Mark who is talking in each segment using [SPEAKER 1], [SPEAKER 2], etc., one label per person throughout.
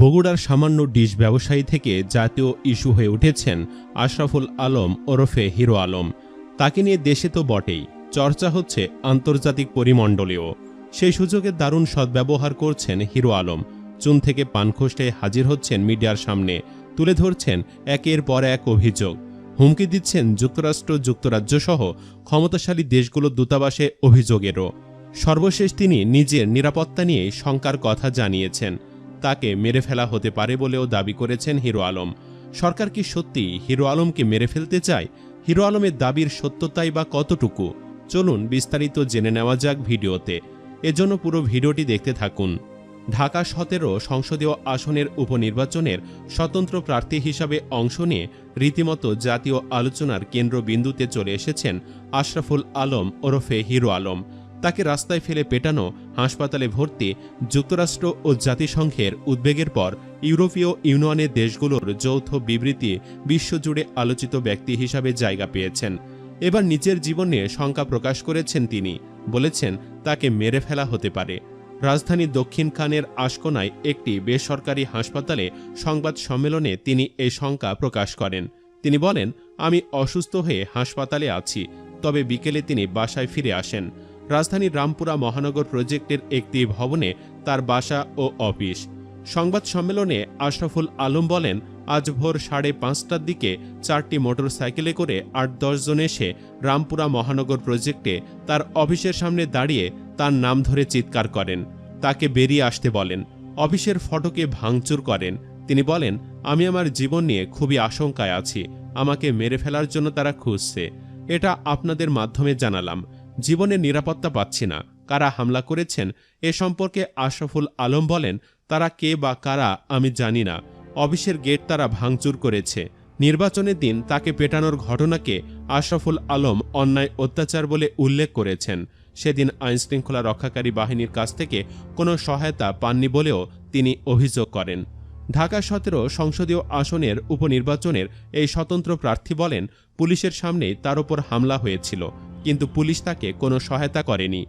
[SPEAKER 1] বগুড়ার সামান্য ডিশ ব্যবসায়ী থেকে জাতীয় ইস্যু হয়ে উঠেছেন আশরাফুল আলম ওরফে হিরো আলম তাকে নিয়ে দেশে তো বটেই চর্চা হচ্ছে আন্তর্জাতিক পরিমণ্ডলেও সেই সুযোগে দারুণ সদ্ব্যবহার করছেন হিরো আলম চুন থেকে পানখোষ্টে হাজির হচ্ছেন মিডিয়ার সামনে তুলে ধরছেন একের পর এক অভিযোগ হুমকি দিচ্ছেন যুক্তরাষ্ট্র যুক্তরাজ্যসহ ক্ষমতাশালী দেশগুলোর দূতাবাসে অভিযোগেরও সর্বশেষ তিনি নিজের নিরাপত্তা নিয়ে শঙ্কার কথা জানিয়েছেন তাকে মেরে ফেলা হতে পারে বলেও দাবি করেছেন হিরো আলম সরকার কি সত্যি হিরো আলমকে মেরে ফেলতে চায় হিরো আলমের দাবির সত্যতাই বা কতটুকু চলুন বিস্তারিত জেনে নেওয়া যাক ভিডিওতে এজন্য পুরো ভিডিওটি দেখতে থাকুন ঢাকা সতেরো সংসদীয় আসনের উপনির্বাচনের স্বতন্ত্র প্রার্থী হিসাবে অংশ নিয়ে রীতিমতো জাতীয় আলোচনার কেন্দ্রবিন্দুতে চলে এসেছেন আশরাফুল আলম ওরফে হিরো আলম তাকে রাস্তায় ফেলে পেটানো হাসপাতালে ভর্তি যুক্তরাষ্ট্র ও জাতিসংঘের উদ্বেগের পর ইউরোপীয় ইউনিয়নের দেশগুলোর যৌথ বিবৃতি বিশ্বজুড়ে আলোচিত ব্যক্তি হিসাবে জায়গা পেয়েছেন এবার নিজের জীবনে শঙ্কা প্রকাশ করেছেন তিনি বলেছেন তাকে মেরে ফেলা হতে পারে রাজধানী দক্ষিণ খানের আশকোনায় একটি বেসরকারি হাসপাতালে সংবাদ সম্মেলনে তিনি এই শঙ্কা প্রকাশ করেন তিনি বলেন আমি অসুস্থ হয়ে হাসপাতালে আছি তবে বিকেলে তিনি বাসায় ফিরে আসেন রাজধানীর রামপুরা মহানগর প্রজেক্টের একটি ভবনে তার বাসা ও অফিস সংবাদ সম্মেলনে আশরাফুল আলম বলেন আজ ভোর সাড়ে পাঁচটার দিকে চারটি মোটর সাইকেলে করে আট দশজন এসে রামপুরা মহানগর প্রজেক্টে তার অফিসের সামনে দাঁড়িয়ে তার নাম ধরে চিৎকার করেন তাকে বেরিয়ে আসতে বলেন অফিসের ফটোকে ভাঙচুর করেন তিনি বলেন আমি আমার জীবন নিয়ে খুবই আশঙ্কায় আছি আমাকে মেরে ফেলার জন্য তারা খুঁজছে এটা আপনাদের মাধ্যমে জানালাম জীবনের নিরাপত্তা পাচ্ছি না কারা হামলা করেছেন এ সম্পর্কে আশফুল আলম বলেন তারা কে বা কারা আমি জানি না অফিসের গেট তারা ভাঙচুর করেছে নির্বাচনের দিন তাকে পেটানোর ঘটনাকে আশরাফুল আলম অন্যায় অত্যাচার বলে উল্লেখ করেছেন সেদিন আইনশৃঙ্খলা রক্ষাকারী বাহিনীর কাছ থেকে কোনো সহায়তা পাননি বলেও তিনি অভিযোগ করেন ঢাকা সতেরো সংসদীয় আসনের উপনির্বাচনের এই স্বতন্ত্র প্রার্থী বলেন পুলিশের সামনেই তার ওপর হামলা হয়েছিল কিন্তু পুলিশ তাকে কোনো সহায়তা করেনি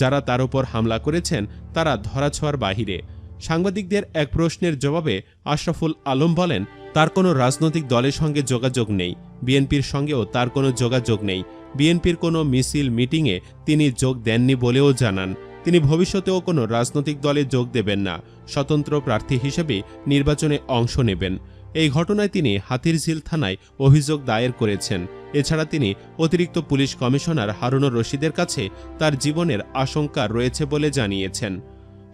[SPEAKER 1] যারা তার ওপর হামলা করেছেন তারা ধরাছোঁয়ার বাহিরে সাংবাদিকদের এক প্রশ্নের জবাবে আশরাফুল আলম বলেন তার কোনো রাজনৈতিক দলের সঙ্গে যোগাযোগ নেই বিএনপির সঙ্গেও তার কোনো যোগাযোগ নেই বিএনপির কোনো মিছিল মিটিংয়ে তিনি যোগ দেননি বলেও জানান তিনি ভবিষ্যতেও কোনো রাজনৈতিক দলে যোগ দেবেন না স্বতন্ত্র প্রার্থী হিসেবে নির্বাচনে অংশ নেবেন এই ঘটনায় তিনি হাতিরঝিল থানায় অভিযোগ দায়ের করেছেন এছাড়া তিনি অতিরিক্ত পুলিশ কমিশনার হারুনুর রশিদের কাছে তার জীবনের আশঙ্কা রয়েছে বলে জানিয়েছেন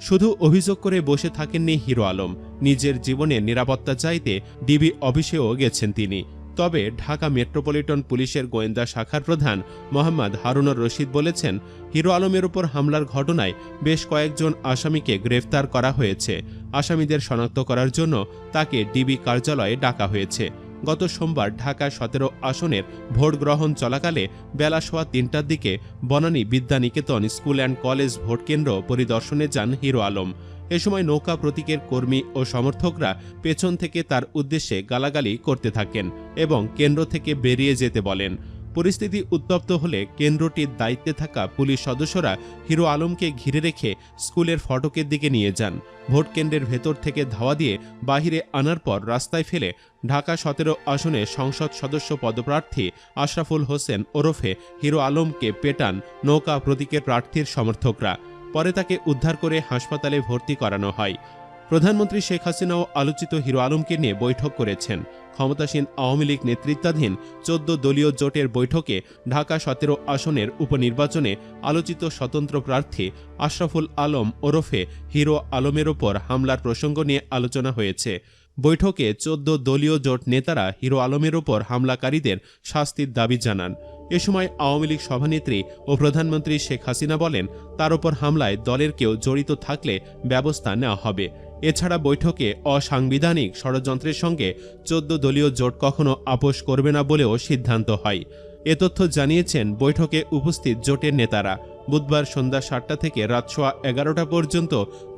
[SPEAKER 1] শুধু অভিযোগ করে বসে থাকেননি হিরো আলম নিজের জীবনে নিরাপত্তা চাইতে ডিবি অফিসেও গেছেন তিনি তবে ঢাকা মেট্রোপলিটন পুলিশের গোয়েন্দা শাখার প্রধান মোহাম্মদ হারুনর রশিদ বলেছেন হিরো আলমের উপর হামলার ঘটনায় বেশ কয়েকজন আসামিকে গ্রেফতার করা হয়েছে আসামিদের শনাক্ত করার জন্য তাকে ডিবি কার্যালয়ে ডাকা হয়েছে গত সোমবার ঢাকা সতেরো আসনের ভোট গ্রহণ চলাকালে বেলা সোয়া তিনটার দিকে Banani Bidyaniketan school and college ভোট কেন্দ্র পরিদর্শনে যান হিরো আলম এ সময় নৌকা প্রতীকের কর্মী ও সমর্থকরা পেছন থেকে তার উদ্দেশ্যে গালাগালি করতে থাকেন এবং কেন্দ্র থেকে বেরিয়ে যেতে বলেন পরিস্থিতি উত্তপ্ত হলে কেন্দ্রটির দায়িত্বে থাকা পুলিশ সদস্যরা হিরো আলমকে ঘিরে রেখে স্কুলের ফটকের দিকে নিয়ে যান ভোট কেন্দ্রের ভেতর থেকে ধাওয়া দিয়ে বাহিরে আনার পর রাস্তায় ফেলে ঢাকা সতেরো আসনে সংসদ সদস্য পদপ্রার্থী আশরাফুল হোসেন ওরফে হিরো আলমকে পেটান নৌকা প্রতীকের প্রার্থীর সমর্থকরা পরে তাকে উদ্ধার করে হাসপাতালে ভর্তি করানো হয় প্রধানমন্ত্রী শেখ হাসিনাও আলোচিত হিরো আলমকে নিয়ে বৈঠক করেছেন ক্ষমতাসীন আওয়ামী লীগ নেতৃত্বাধীন চোদ্দ দলীয় জোটের বৈঠকে ঢাকা সতেরো আসনের উপনির্বাচনে আলোচিত স্বতন্ত্র প্রার্থী আশরাফুল আলম ওরফে হিরো আলমের ওপর হামলার প্রসঙ্গ নিয়ে আলোচনা হয়েছে বৈঠকে চোদ্দ দলীয় জোট নেতারা হিরো আলমের ওপর হামলাকারীদের শাস্তির দাবি জানান এ সময় আওয়ামী লীগ সভানেত্রী ও প্রধানমন্ত্রী শেখ হাসিনা বলেন তার ওপর হামলায় দলের কেউ জড়িত থাকলে ব্যবস্থা নেওয়া হবে এছাড়া বৈঠকে অসাংবিধানিক ষড়যন্ত্রের সঙ্গে চোদ্দ দলীয় জোট কখনো আপোষ করবে না বলেও সিদ্ধান্ত হয় এ তথ্য জানিয়েছেন বৈঠকে উপস্থিত জোটের নেতারা বুধবার সন্ধ্যা সাতটা থেকে রাত সোয়া এগারোটা পর্যন্ত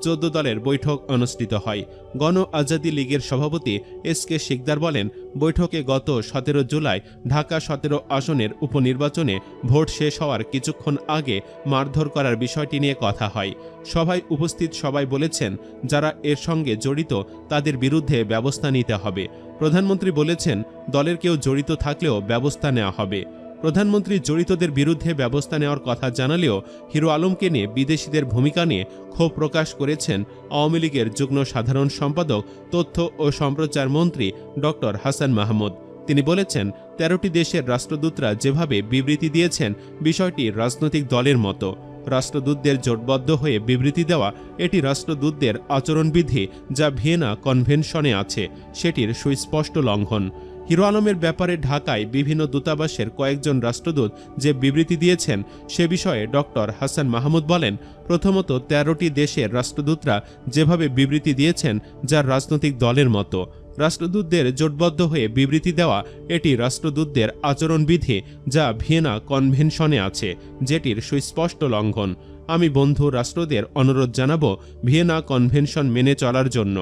[SPEAKER 1] চোদ্দ দলের বৈঠক অনুষ্ঠিত হয় গণ আজাদি লীগের সভাপতি এস কে শিকদার বলেন বৈঠকে গত সতেরো জুলাই ঢাকা সতেরো আসনের উপনির্বাচনে ভোট শেষ হওয়ার কিছুক্ষণ আগে মারধর করার বিষয়টি নিয়ে কথা হয় সভায় উপস্থিত সবাই বলেছেন যারা এর সঙ্গে জড়িত তাদের বিরুদ্ধে ব্যবস্থা নিতে হবে প্রধানমন্ত্রী বলেছেন দলের কেউ জড়িত থাকলেও ব্যবস্থা নেওয়া হবে প্রধানমন্ত্রী জড়িতদের বিরুদ্ধে ব্যবস্থা নেওয়ার কথা জানালেও হিরো আলমকে নিয়ে বিদেশিদের ভূমিকা নিয়ে ক্ষোভ প্রকাশ করেছেন আওয়ামী লীগের যুগ্ম সাধারণ সম্পাদক তথ্য ও সম্প্রচার মন্ত্রী ডক্টর হাসান মাহমুদ তিনি বলেছেন তেরোটি দেশের রাষ্ট্রদূতরা যেভাবে বিবৃতি দিয়েছেন বিষয়টি রাজনৈতিক দলের মতো রাষ্ট্রদূতদের জোটবদ্ধ হয়ে বিবৃতি দেওয়া এটি রাষ্ট্রদূতদের আচরণবিধি যা ভিয়েনা কনভেনশনে আছে সেটির সুস্পষ্ট লঙ্ঘন হিরো আলমের ব্যাপারে ঢাকায় বিভিন্ন দূতাবাসের কয়েকজন রাষ্ট্রদূত যে বিবৃতি দিয়েছেন সে বিষয়ে ডক্টর হাসান মাহমুদ বলেন প্রথমত তেরোটি দেশের রাষ্ট্রদূতরা যেভাবে বিবৃতি দিয়েছেন যার রাজনৈতিক দলের মতো রাষ্ট্রদূতদের জোটবদ্ধ হয়ে বিবৃতি দেওয়া এটি রাষ্ট্রদূতদের আচরণবিধি যা ভিয়েনা কনভেনশনে আছে যেটির সুস্পষ্ট লঙ্ঘন আমি বন্ধু রাষ্ট্রদের অনুরোধ জানাব ভিয়েনা কনভেনশন মেনে চলার জন্য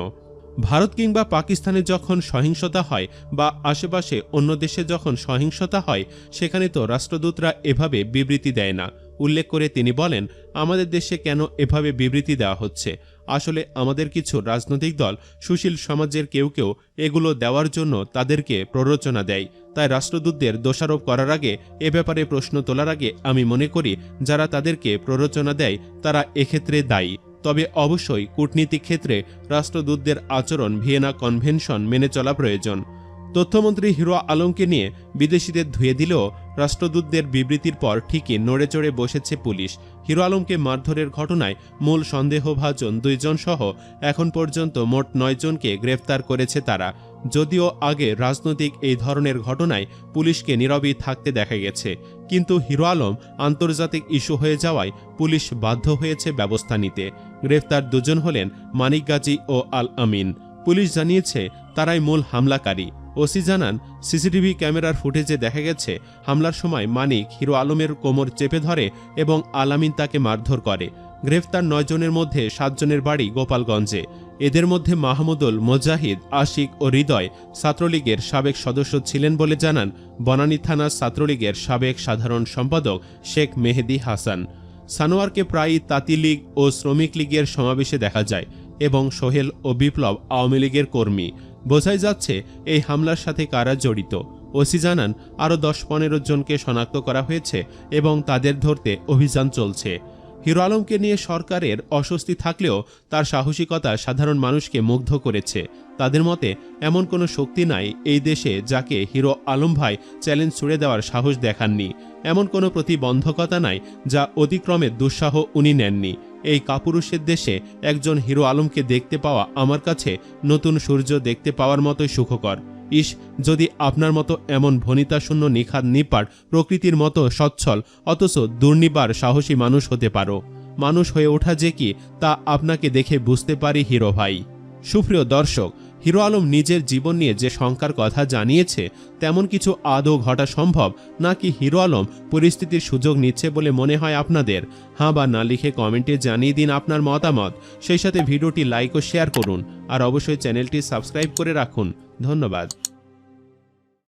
[SPEAKER 1] ভারত কিংবা পাকিস্তানে যখন সহিংসতা হয় বা আশেপাশে অন্য দেশে যখন সহিংসতা হয় সেখানে তো রাষ্ট্রদূতরা এভাবে বিবৃতি দেয় না উল্লেখ করে তিনি বলেন আমাদের দেশে কেন এভাবে বিবৃতি দেওয়া হচ্ছে আসলে আমাদের কিছু রাজনৈতিক দল সুশীল সমাজের কেউ কেউ এগুলো দেওয়ার জন্য তাদেরকে প্ররোচনা দেয় তাই রাষ্ট্রদূতদের দোষারোপ করার আগে এ ব্যাপারে প্রশ্ন তোলার আগে আমি মনে করি যারা তাদেরকে প্ররোচনা দেয় তারা এক্ষেত্রে দায়ী তবে অবশ্যই কূটনীতিক ক্ষেত্রে রাষ্ট্রদূতদের আচরণ ভিয়েনা কনভেনশন মেনে চলা প্রয়োজন তথ্যমন্ত্রী হিরো আলমকে নিয়ে বিদেশিদের ধুয়ে দিলেও রাষ্ট্রদূতদের বিবৃতির পর ঠিকই নড়ে চড়ে বসেছে পুলিশ হিরো আলমকে মারধরের ঘটনায় মূল সন্দেহভাজন দুইজন সহ এখন পর্যন্ত মোট নয়জনকে গ্রেফতার করেছে তারা যদিও আগে রাজনৈতিক এই ধরনের ঘটনায় পুলিশকে নীরবই থাকতে দেখা গেছে কিন্তু হিরো আলম আন্তর্জাতিক ইস্যু হয়ে যাওয়ায় পুলিশ বাধ্য হয়েছে ব্যবস্থা নিতে গ্রেফতার দুজন হলেন মানিক গাজী ও আল আমিন পুলিশ জানিয়েছে তারাই মূল হামলাকারী ওসি জানান সিসিটিভি ক্যামেরার ফুটেজে দেখা গেছে হামলার সময় মানিক হিরো আলমের কোমর চেপে ধরে এবং আলামিন তাকে মারধর করে গ্রেফতার নয়জনের মধ্যে সাতজনের বাড়ি গোপালগঞ্জে এদের মধ্যে মাহমুদুল মোজাহিদ আশিক ও হৃদয় ছাত্রলীগের সাবেক সদস্য ছিলেন বলে জানান বনানী থানার ছাত্রলীগের সাবেক সাধারণ সম্পাদক শেখ মেহেদি হাসান সানোয়ারকে প্রায়ই তাঁতি লীগ ও শ্রমিক লীগের সমাবেশে দেখা যায় এবং সোহেল ও বিপ্লব আওয়ামী লীগের কর্মী বোঝাই যাচ্ছে এই হামলার সাথে কারা জড়িত ওসি জানান আরও দশ পনেরো জনকে শনাক্ত করা হয়েছে এবং তাদের ধরতে অভিযান চলছে হিরো আলমকে নিয়ে সরকারের অস্বস্তি থাকলেও তার সাহসিকতা সাধারণ মানুষকে মুগ্ধ করেছে তাদের মতে এমন কোনো শক্তি নাই এই দেশে যাকে হিরো আলম ভাই চ্যালেঞ্জ ছুড়ে দেওয়ার সাহস দেখাননি এমন কোনো প্রতিবন্ধকতা নাই যা অতিক্রমে দুঃসাহ উনি নেননি এই কাপুরুষের দেশে একজন হিরো আলমকে দেখতে পাওয়া আমার কাছে নতুন সূর্য দেখতে পাওয়ার মতোই সুখকর ইস যদি আপনার মতো এমন ভনিতাশূন্য নিখাদ নিপাট প্রকৃতির মতো সচ্ছল অথচ দুর্নিবার সাহসী মানুষ হতে পারো মানুষ হয়ে ওঠা যে কি তা আপনাকে দেখে বুঝতে পারি হিরো ভাই সুপ্রিয় দর্শক হিরো আলম নিজের জীবন নিয়ে যে শঙ্কার কথা জানিয়েছে তেমন কিছু আদৌ ঘটা সম্ভব নাকি হিরো আলম পরিস্থিতির সুযোগ নিচ্ছে বলে মনে হয় আপনাদের হাঁ বা না লিখে কমেন্টে জানিয়ে দিন আপনার মতামত সেই সাথে ভিডিওটি লাইক ও শেয়ার করুন আর অবশ্যই চ্যানেলটি সাবস্ক্রাইব করে রাখুন ধন্যবাদ